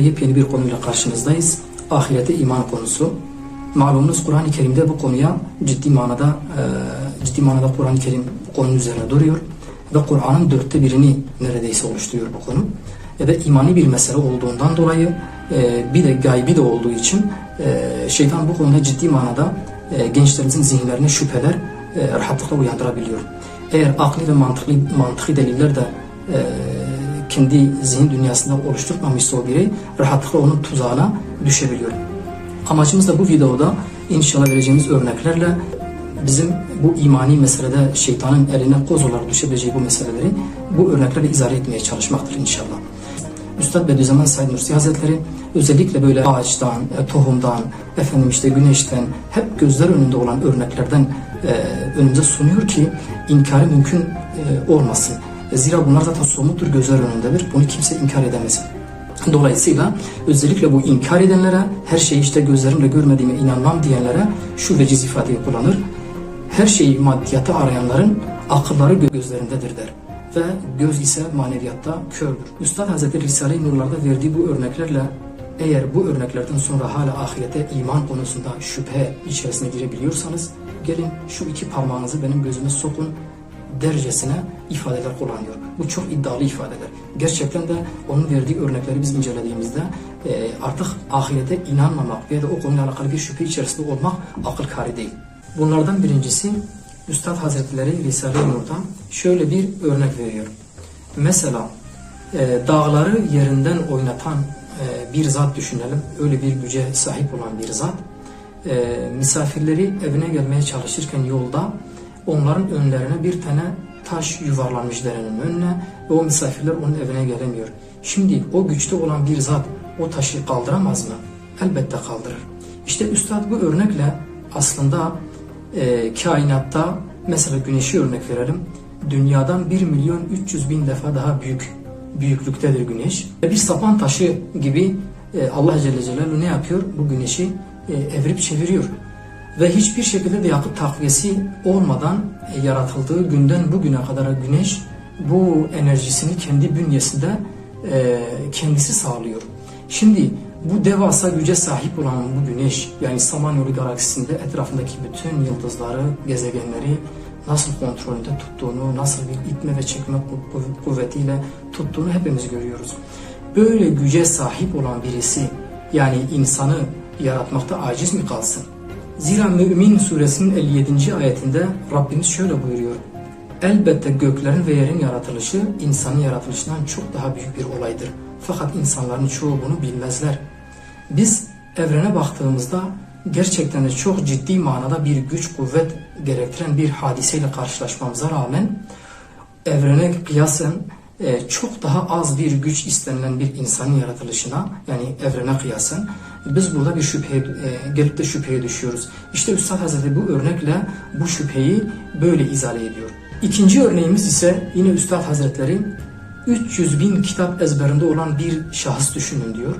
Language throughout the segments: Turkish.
Yepyeni bir konuyla karşınızdayız. Ahirete iman konusu. Malumunuz Kur'an-ı Kerim'de bu konuya ciddi manada e, ciddi manada Kur'an-ı Kerim bu konunun üzerine duruyor ve Kur'an'ın dörtte birini neredeyse oluşturuyor bu konu. E ve imani bir mesele olduğundan dolayı e, bir de gaybi de olduğu için e, şeytan bu konuda ciddi manada e, gençlerimizin zihinlerine şüpheler e, rahatlıkla uyandırabiliyor. Eğer akli ve mantıklı mantıki deliller de e, kendi zihin dünyasında oluşturmamışsa o birey rahatlıkla onun tuzağına düşebiliyor. Amacımız da bu videoda inşallah vereceğimiz örneklerle bizim bu imani meselede şeytanın eline koz olarak düşebileceği bu meseleleri bu örneklerle izah etmeye çalışmaktır inşallah. Üstad Bediüzzaman Said Nursi Hazretleri özellikle böyle ağaçtan, e, tohumdan, efendim işte güneşten hep gözler önünde olan örneklerden e, önümüze sunuyor ki inkarı mümkün e, olmasın. Zira bunlar zaten somuttur, gözler önündedir. Bunu kimse inkar edemez. Dolayısıyla özellikle bu inkar edenlere, her şeyi işte gözlerimle görmediğime inanmam diyenlere şu veciz ifadeyi kullanır. Her şeyi maddiyata arayanların akılları gözlerindedir der. Ve göz ise maneviyatta kördür. Üstad Hazretleri Risale-i Nurlar'da verdiği bu örneklerle eğer bu örneklerden sonra hala ahirete iman konusunda şüphe içerisine girebiliyorsanız gelin şu iki parmağınızı benim gözüme sokun dercesine ifadeler kullanıyor. Bu çok iddialı ifadeler. Gerçekten de onun verdiği örnekleri biz incelediğimizde e, artık ahirete inanmamak veya da o konuyla alakalı bir şüphe içerisinde olmak akıl kâri değil. Bunlardan birincisi Üstad Hazretleri Risale-i Nur'dan şöyle bir örnek veriyor. Mesela e, dağları yerinden oynatan e, bir zat düşünelim. Öyle bir güce sahip olan bir zat. E, misafirleri evine gelmeye çalışırken yolda onların önlerine bir tane taş yuvarlanmış derenin önüne ve o misafirler onun evine gelemiyor. Şimdi o güçte olan bir zat o taşı kaldıramaz mı? Elbette kaldırır. İşte Üstad bu örnekle aslında e, kainatta mesela güneşi örnek verelim. Dünyadan 1 milyon 300 bin defa daha büyük büyüklüktedir güneş. Bir sapan taşı gibi e, Allah Celle Celaluhu ne yapıyor? Bu güneşi e, evirip çeviriyor ve hiçbir şekilde de yakıt takviyesi olmadan e, yaratıldığı günden bugüne kadar güneş bu enerjisini kendi bünyesinde e, kendisi sağlıyor. Şimdi bu devasa güce sahip olan bu güneş yani Samanyolu galaksisinde etrafındaki bütün yıldızları, gezegenleri nasıl kontrolünde tuttuğunu, nasıl bir itme ve çekme kuvvetiyle tuttuğunu hepimiz görüyoruz. Böyle güce sahip olan birisi yani insanı yaratmakta aciz mi kalsın? Zira Mümin suresinin 57. ayetinde Rabbimiz şöyle buyuruyor. Elbette göklerin ve yerin yaratılışı insanın yaratılışından çok daha büyük bir olaydır. Fakat insanların çoğu bunu bilmezler. Biz evrene baktığımızda gerçekten de çok ciddi manada bir güç kuvvet gerektiren bir hadiseyle karşılaşmamıza rağmen evrene kıyasen e, çok daha az bir güç istenilen bir insanın yaratılışına yani evrene kıyasen biz burada bir şüpheye e, gelip de şüpheye düşüyoruz. İşte Üstad Hazretleri bu örnekle bu şüpheyi böyle izale ediyor. İkinci örneğimiz ise yine Üstad Hazretleri 300 bin kitap ezberinde olan bir şahıs düşünün diyor.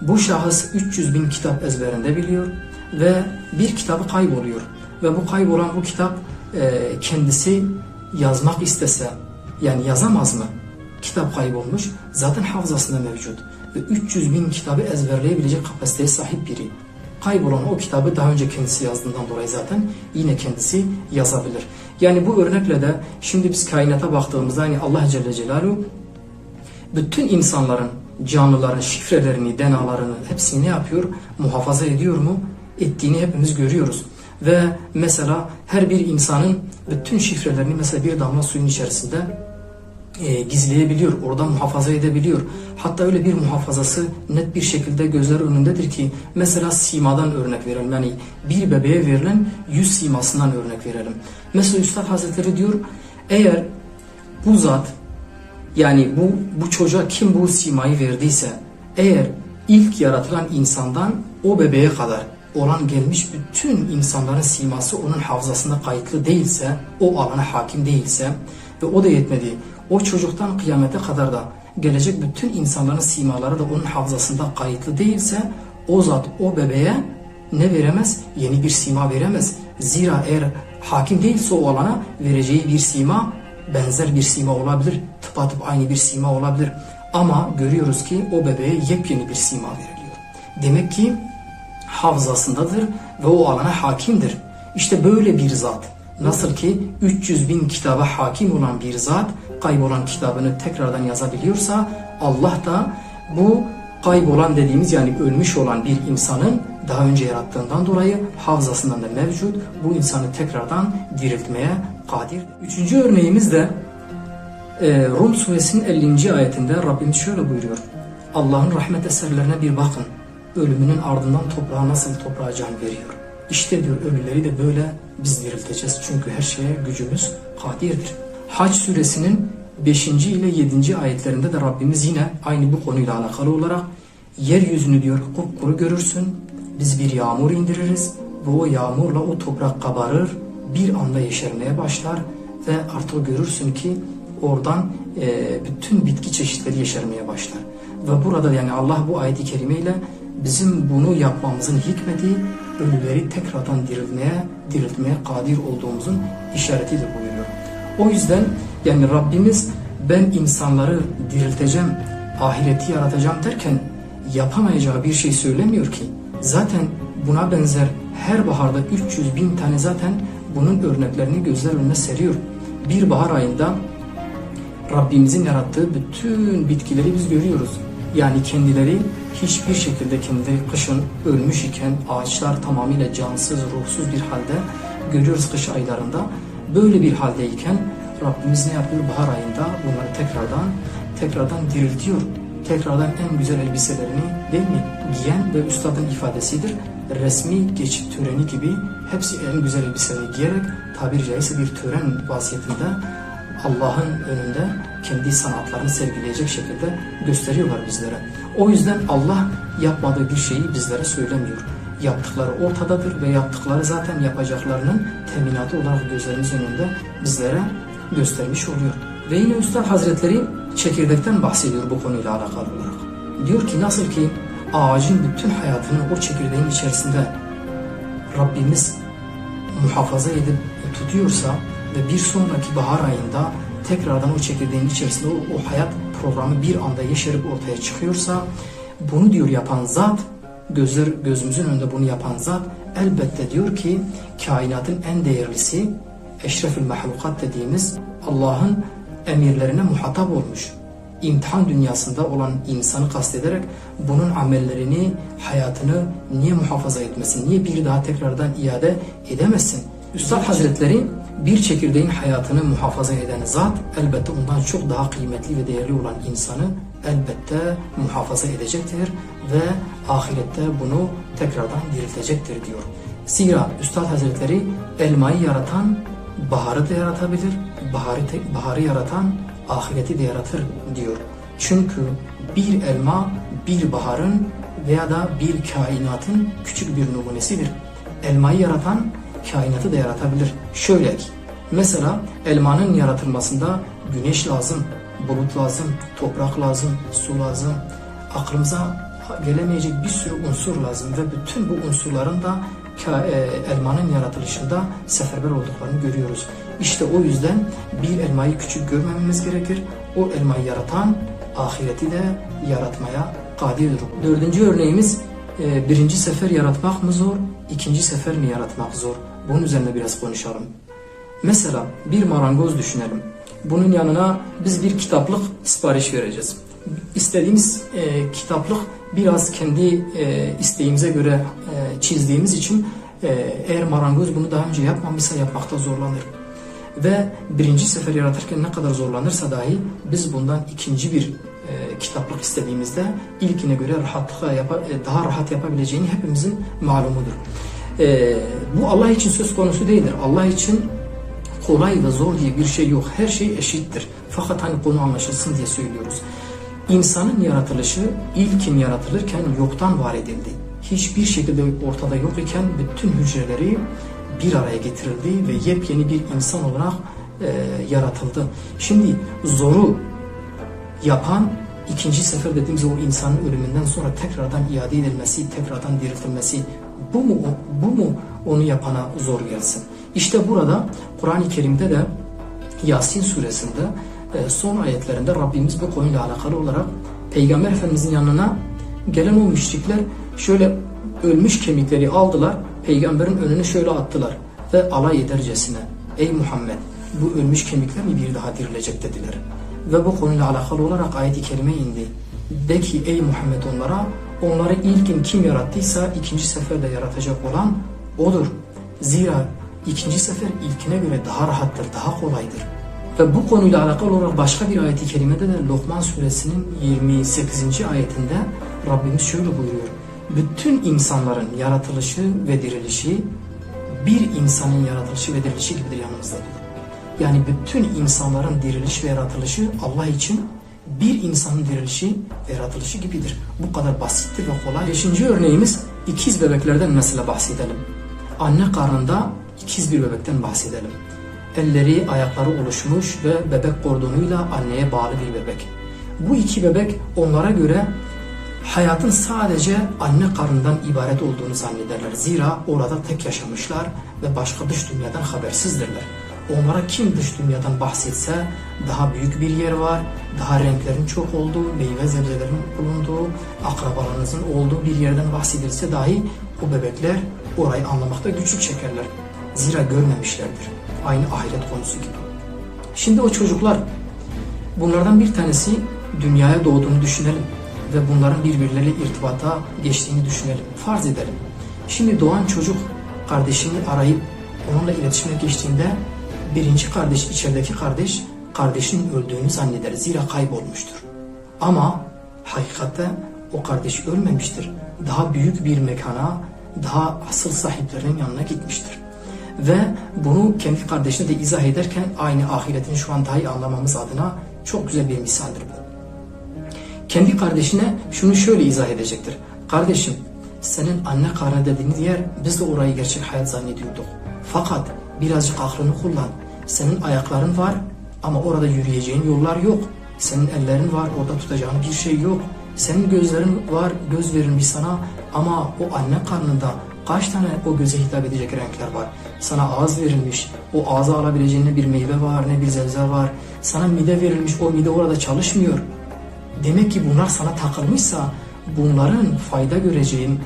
Bu şahıs 300 bin kitap ezberinde biliyor ve bir kitabı kayboluyor. Ve bu kaybolan bu kitap e, kendisi yazmak istese yani yazamaz mı? Kitap kaybolmuş zaten hafızasında mevcut ve 300 bin kitabı ezberleyebilecek kapasiteye sahip biri. Kaybolan o kitabı daha önce kendisi yazdığından dolayı zaten yine kendisi yazabilir. Yani bu örnekle de şimdi biz kainata baktığımızda yani Allah Celle Celaluhu bütün insanların, canlıların şifrelerini, denalarını hepsini ne yapıyor? Muhafaza ediyor mu? Ettiğini hepimiz görüyoruz. Ve mesela her bir insanın bütün şifrelerini mesela bir damla suyun içerisinde e, gizleyebiliyor, orada muhafaza edebiliyor. Hatta öyle bir muhafazası net bir şekilde gözler önündedir ki mesela simadan örnek verelim. Yani bir bebeğe verilen yüz simasından örnek verelim. Mesela Üstad Hazretleri diyor eğer bu zat yani bu, bu çocuğa kim bu simayı verdiyse eğer ilk yaratılan insandan o bebeğe kadar olan gelmiş bütün insanların siması onun hafızasında kayıtlı değilse, o alana hakim değilse ve o da yetmedi o çocuktan kıyamete kadar da gelecek bütün insanların simaları da onun hafızasında kayıtlı değilse o zat o bebeğe ne veremez? Yeni bir sima veremez. Zira eğer hakim değilse o alana vereceği bir sima benzer bir sima olabilir. Tıpatıp aynı bir sima olabilir. Ama görüyoruz ki o bebeğe yepyeni bir sima veriliyor. Demek ki hafızasındadır ve o alana hakimdir. İşte böyle bir zat. Nasıl ki 300 bin kitaba hakim olan bir zat kaybolan kitabını tekrardan yazabiliyorsa Allah da bu kaybolan dediğimiz yani ölmüş olan bir insanın daha önce yarattığından dolayı hafızasından da mevcut bu insanı tekrardan diriltmeye kadir. Üçüncü örneğimiz de e, Rum suresinin 50. ayetinde Rabbimiz şöyle buyuruyor. Allah'ın rahmet eserlerine bir bakın. Ölümünün ardından toprağa nasıl toprağa can veriyor. İşte diyor ölüleri de böyle biz dirilteceğiz. Çünkü her şeye gücümüz kadirdir. Hac suresinin 5. ile 7. ayetlerinde de Rabbimiz yine aynı bu konuyla alakalı olarak yeryüzünü diyor kupkuru görürsün. Biz bir yağmur indiririz ve o yağmurla o toprak kabarır. Bir anda yeşermeye başlar ve artık görürsün ki oradan e, bütün bitki çeşitleri yeşermeye başlar. Ve burada yani Allah bu ayeti kerimeyle bizim bunu yapmamızın hikmeti ölüleri tekrardan diriltmeye, diriltmeye kadir olduğumuzun işaretidir buyuruyor. O yüzden yani Rabbimiz ben insanları dirilteceğim, ahireti yaratacağım derken yapamayacağı bir şey söylemiyor ki. Zaten buna benzer her baharda 300 bin tane zaten bunun örneklerini gözler önüne seriyor. Bir bahar ayında Rabbimizin yarattığı bütün bitkileri biz görüyoruz. Yani kendileri hiçbir şekilde kendileri kışın ölmüş iken ağaçlar tamamıyla cansız, ruhsuz bir halde görüyoruz kış aylarında. Böyle bir haldeyken Rabbimiz ne yapıyor? Bahar ayında bunları tekrardan tekrardan diriltiyor. Tekrardan en güzel elbiselerini değil mi? Giyen ve üstadın ifadesidir. Resmi geçit töreni gibi hepsi en güzel elbiseleri giyerek tabiri caizse bir tören vaziyetinde Allah'ın önünde kendi sanatlarını sergileyecek şekilde gösteriyorlar bizlere. O yüzden Allah yapmadığı bir şeyi bizlere söylemiyor. Yaptıkları ortadadır ve yaptıkları zaten yapacaklarının teminatı olarak gözlerimizin önünde bizlere göstermiş oluyor. Ve yine Üstad Hazretleri çekirdekten bahsediyor bu konuyla alakalı olarak. Diyor ki nasıl ki ağacın bütün hayatını o çekirdeğin içerisinde Rabbimiz muhafaza edip tutuyorsa ve bir sonraki bahar ayında tekrardan o çekirdeğin içerisinde o, o hayat programı bir anda yeşerip ortaya çıkıyorsa bunu diyor yapan zat gözler gözümüzün önünde bunu yapan zat elbette diyor ki kainatın en değerlisi eşrefül mahlukat dediğimiz Allah'ın emirlerine muhatap olmuş. İmtihan dünyasında olan insanı kastederek bunun amellerini, hayatını niye muhafaza etmesin, niye bir daha tekrardan iade edemezsin? Üstad Hazretleri bir çekirdeğin hayatını muhafaza eden zat elbette ondan çok daha kıymetli ve değerli olan insanı elbette muhafaza edecektir ve ahirette bunu tekrardan diriltecektir diyor. Zira Üstad Hazretleri elmayı yaratan baharı da yaratabilir, baharı, baharı yaratan ahireti de yaratır diyor. Çünkü bir elma bir baharın veya da bir kainatın küçük bir numunesidir. Elmayı yaratan kainatı da yaratabilir. Şöyle ki, mesela elmanın yaratılmasında güneş lazım, bulut lazım, toprak lazım, su lazım. Aklımıza gelemeyecek bir sürü unsur lazım ve bütün bu unsurların da e, elmanın yaratılışında seferber olduklarını görüyoruz. İşte o yüzden bir elmayı küçük görmememiz gerekir. O elmayı yaratan ahireti de yaratmaya kadirdir. Dördüncü örneğimiz e, birinci sefer yaratmak mı zor, ikinci sefer mi yaratmak zor? Bunun üzerine biraz konuşalım. Mesela bir marangoz düşünelim. Bunun yanına biz bir kitaplık sipariş vereceğiz. İstediğimiz e, kitaplık biraz kendi e, isteğimize göre e, çizdiğimiz için e, eğer marangoz bunu daha önce yapmamışsa yapmakta zorlanır. Ve birinci sefer yaratırken ne kadar zorlanırsa dahi biz bundan ikinci bir e, kitaplık istediğimizde ilkine göre rahatlıkla yapa, e, daha rahat yapabileceğini hepimizin malumudur. E, bu Allah için söz konusu değildir. Allah için kolay ve zor diye bir şey yok. Her şey eşittir. Fakat hani konu anlaşılsın diye söylüyoruz. İnsanın yaratılışı ilkin yaratılırken yoktan var edildi. Hiçbir şekilde ortada yok iken bütün hücreleri bir araya getirildi ve yepyeni bir insan olarak e, yaratıldı. Şimdi zoru yapan ikinci sefer dediğimiz o insanın ölümünden sonra tekrardan iade edilmesi, tekrardan diriltilmesi bu mu bu mu onu yapana zor gelsin? İşte burada Kur'an-ı Kerim'de de Yasin suresinde e, son ayetlerinde Rabbimiz bu konuyla alakalı olarak Peygamber Efendimizin yanına gelen o müşrikler şöyle ölmüş kemikleri aldılar, peygamberin önüne şöyle attılar ve alay edercesine Ey Muhammed bu ölmüş kemikler mi bir daha dirilecek dediler. Ve bu konuyla alakalı olarak ayet-i kerime indi. De ki ey Muhammed onlara onları ilkin kim yarattıysa ikinci seferde yaratacak olan odur. Zira ikinci sefer ilkine göre daha rahattır, daha kolaydır. Ve bu konuyla alakalı olarak başka bir ayet-i kerimede de Lokman suresinin 28. ayetinde Rabbimiz şöyle buyuruyor. Bütün insanların yaratılışı ve dirilişi bir insanın yaratılışı ve dirilişi gibidir yanımızda. Yani bütün insanların diriliş ve yaratılışı Allah için bir insanın dirilişi ve yaratılışı gibidir. Bu kadar basittir ve kolay. Beşinci örneğimiz ikiz bebeklerden mesela bahsedelim. Anne karnında ikiz bir bebekten bahsedelim. Elleri, ayakları oluşmuş ve bebek kordonuyla anneye bağlı bir bebek. Bu iki bebek onlara göre hayatın sadece anne karnından ibaret olduğunu zannederler. Zira orada tek yaşamışlar ve başka dış dünyadan habersizdirler. Onlara kim dış dünyadan bahsetse daha büyük bir yer var, daha renklerin çok olduğu, meyve sebzelerin bulunduğu, akrabalarınızın olduğu bir yerden bahsedilse dahi o bebekler orayı anlamakta güçlük çekerler. Zira görmemişlerdir. Aynı ahiret konusu gibi. Şimdi o çocuklar bunlardan bir tanesi dünyaya doğduğunu düşünelim ve bunların birbirleriyle irtibata geçtiğini düşünelim. Farz edelim. Şimdi doğan çocuk kardeşini arayıp onunla iletişime geçtiğinde birinci kardeş, içerideki kardeş kardeşinin öldüğünü zanneder. Zira kaybolmuştur. Ama hakikatte o kardeş ölmemiştir. Daha büyük bir mekana, daha asıl sahiplerinin yanına gitmiştir. Ve bunu kendi kardeşine de izah ederken aynı ahiretin şu an daha iyi anlamamız adına çok güzel bir misaldir bu kendi kardeşine şunu şöyle izah edecektir. Kardeşim senin anne karnı dediğiniz yer biz de orayı gerçek hayat zannediyorduk. Fakat birazcık aklını kullan. Senin ayakların var ama orada yürüyeceğin yollar yok. Senin ellerin var orada tutacağın bir şey yok. Senin gözlerin var göz verilmiş sana ama o anne karnında kaç tane o göze hitap edecek renkler var. Sana ağız verilmiş, o ağza alabileceğin ne bir meyve var ne bir zevze var. Sana mide verilmiş, o mide orada çalışmıyor. Demek ki bunlar sana takılmışsa bunların fayda göreceğin,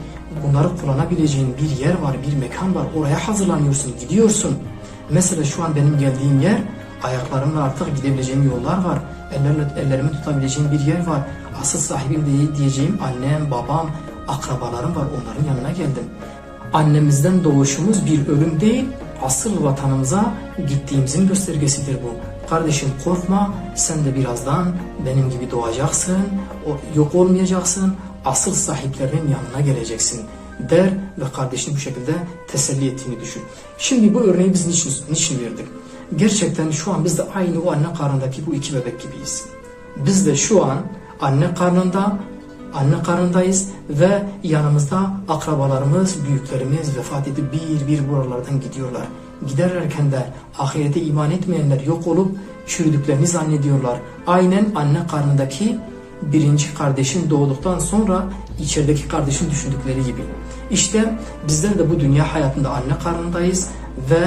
bunları kullanabileceğin bir yer var, bir mekan var. Oraya hazırlanıyorsun, gidiyorsun. Mesela şu an benim geldiğim yer ayaklarımla artık gidebileceğim yollar var. Ellerle, ellerimi tutabileceğim bir yer var. Asıl sahibim diye, diyeceğim annem, babam, akrabalarım var. Onların yanına geldim. Annemizden doğuşumuz bir ölüm değil, asıl vatanımıza gittiğimizin göstergesidir bu. Kardeşim korkma, sen de birazdan benim gibi doğacaksın, yok olmayacaksın, asıl sahiplerinin yanına geleceksin der ve kardeşini bu şekilde teselli ettiğini düşün. Şimdi bu örneği biz niçin, niçin verdik? Gerçekten şu an biz de aynı o anne karnındaki bu iki bebek gibiyiz. Biz de şu an anne karnında anne karnındayız ve yanımızda akrabalarımız, büyüklerimiz vefat edip bir bir buralardan gidiyorlar. Giderlerken de ahirete iman etmeyenler yok olup çürüdüklerini zannediyorlar. Aynen anne karnındaki birinci kardeşin doğduktan sonra içerideki kardeşin düşündükleri gibi. İşte bizler de bu dünya hayatında anne karnındayız ve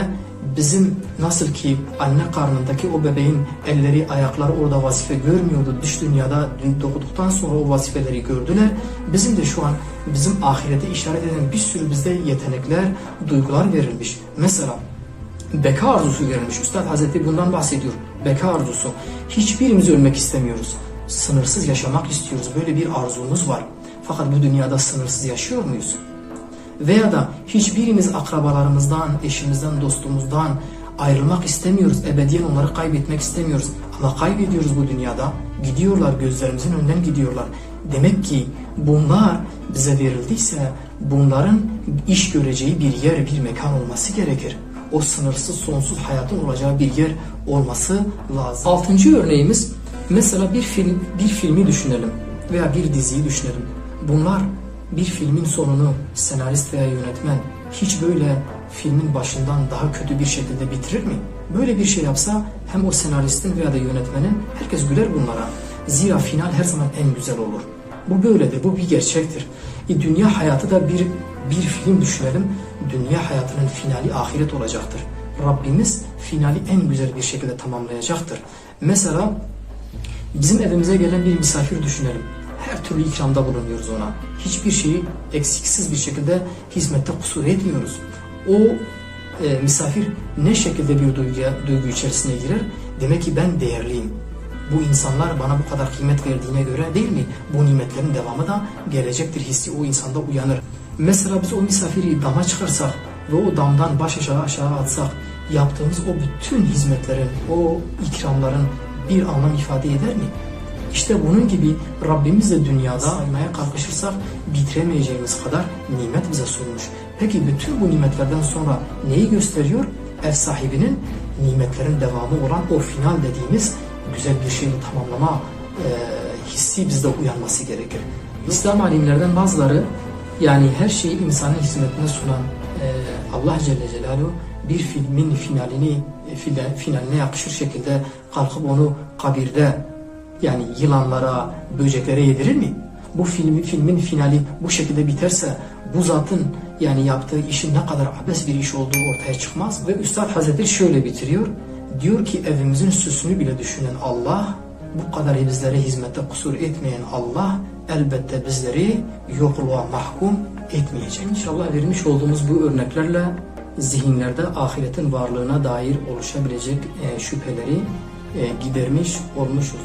bizim nasıl ki anne karnındaki o bebeğin elleri, ayakları orada vazife görmüyordu. Dış dünyada doğduktan sonra o vazifeleri gördüler. Bizim de şu an bizim ahirete işaret eden bir sürü bizde yetenekler, duygular verilmiş. Mesela beka arzusu verilmiş. Üstad Hazretleri bundan bahsediyor. Beka arzusu. Hiçbirimiz ölmek istemiyoruz. Sınırsız yaşamak istiyoruz. Böyle bir arzumuz var. Fakat bu dünyada sınırsız yaşıyor muyuz? Veya da hiçbirimiz akrabalarımızdan, eşimizden, dostumuzdan ayrılmak istemiyoruz. Ebediyen onları kaybetmek istemiyoruz. Ama kaybediyoruz bu dünyada. Gidiyorlar, gözlerimizin önünden gidiyorlar. Demek ki bunlar bize verildiyse bunların iş göreceği bir yer, bir mekan olması gerekir. O sınırsız, sonsuz hayatın olacağı bir yer olması lazım. Altıncı örneğimiz mesela bir film, bir filmi düşünelim veya bir diziyi düşünelim. Bunlar bir filmin sonunu senarist veya yönetmen hiç böyle filmin başından daha kötü bir şekilde bitirir mi? Böyle bir şey yapsa hem o senaristin veya da yönetmenin herkes güler bunlara. Zira final her zaman en güzel olur. Bu böyledir, bu bir gerçektir. E, dünya hayatı da bir bir film düşünelim. Dünya hayatının finali ahiret olacaktır. Rabbimiz finali en güzel bir şekilde tamamlayacaktır. Mesela Bizim evimize gelen bir misafir düşünelim. Her türlü ikramda bulunuyoruz ona. Hiçbir şeyi eksiksiz bir şekilde hizmette kusur etmiyoruz. O e, misafir ne şekilde bir duyguya, duygu içerisine girer? Demek ki ben değerliyim. Bu insanlar bana bu kadar kıymet verdiğine göre değil mi? Bu nimetlerin devamı da gelecektir hissi o insanda uyanır. Mesela biz o misafiri dama çıkarsak ve o damdan baş aşağı aşağı atsak yaptığımız o bütün hizmetlerin, o ikramların bir anlam ifade eder mi? İşte bunun gibi Rabbimiz de dünyada saymaya kalkışırsak bitiremeyeceğimiz kadar nimet bize sunmuş. Peki bütün bu nimetlerden sonra neyi gösteriyor? Ev sahibinin nimetlerin devamı olan o final dediğimiz güzel bir şeyi tamamlama e, hissi bizde uyanması gerekir. İslam alimlerden bazıları yani her şeyi insanın hizmetine sunan e, Allah Celle Celaluhu bir filmin finalini e, finaline yakışır şekilde kalkıp onu kabirde yani yılanlara, böceklere yedirir mi? Bu filmi, filmin finali bu şekilde biterse bu zatın yani yaptığı işin ne kadar abes bir iş olduğu ortaya çıkmaz. Ve Üstad Hazretleri şöyle bitiriyor. Diyor ki evimizin süsünü bile düşünen Allah, bu kadar bizlere hizmette kusur etmeyen Allah elbette bizleri yokluğa mahkum etmeyecek. İnşallah vermiş olduğumuz bu örneklerle zihinlerde ahiretin varlığına dair oluşabilecek e, şüpheleri e, gidermiş olmuşuz.